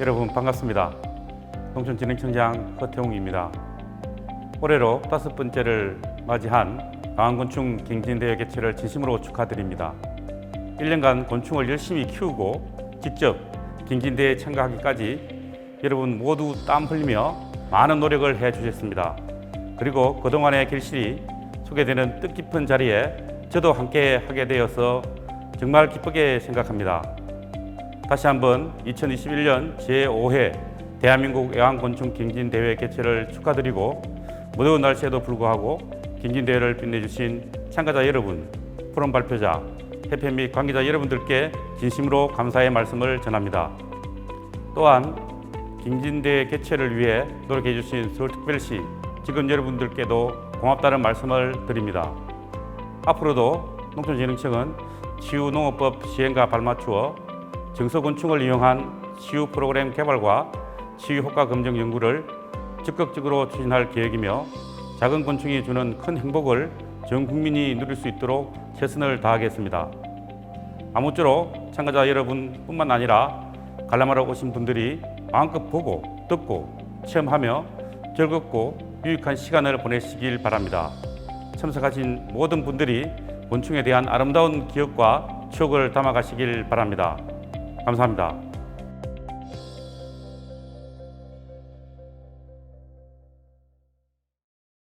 여러분 반갑습니다. 농촌진흥청장 허태웅입니다. 올해로 다섯 번째를 맞이한 강원곤충 경진대회 개최를 진심으로 축하드립니다. 1년간 곤충을 열심히 키우고 직접 경진대회에 참가하기까지 여러분 모두 땀 흘리며 많은 노력을 해 주셨습니다. 그리고 그동안의 결실이 소개되는 뜻깊은 자리에 저도 함께 하게 되어서 정말 기쁘게 생각합니다. 다시 한번 2021년 제5회 대한민국 애완곤충 경진대회 개최를 축하드리고 무더운 날씨에도 불구하고 경진대회를 빛내주신 참가자 여러분, 프롬 발표자, 협회 및 관계자 여러분들께 진심으로 감사의 말씀을 전합니다. 또한 경진대회 개최를 위해 노력해 주신 서울특별시 직원 여러분들께도 고맙다는 말씀을 드립니다. 앞으로도 농촌진흥청은 치유농업법 시행과 발맞추어 정서곤충을 이용한 치유 프로그램 개발과 치유 효과 검증 연구를 적극적으로 추진할 계획이며 작은 곤충이 주는 큰 행복을 전 국민이 누릴 수 있도록 최선을 다하겠습니다. 아무쪼록 참가자 여러분뿐만 아니라 관람하러 오신 분들이 마음껏 보고 듣고 체험하며 즐겁고 유익한 시간을 보내시길 바랍니다. 참석하신 모든 분들이 곤충에 대한 아름다운 기억과 추억을 담아가시길 바랍니다. 감사합니다.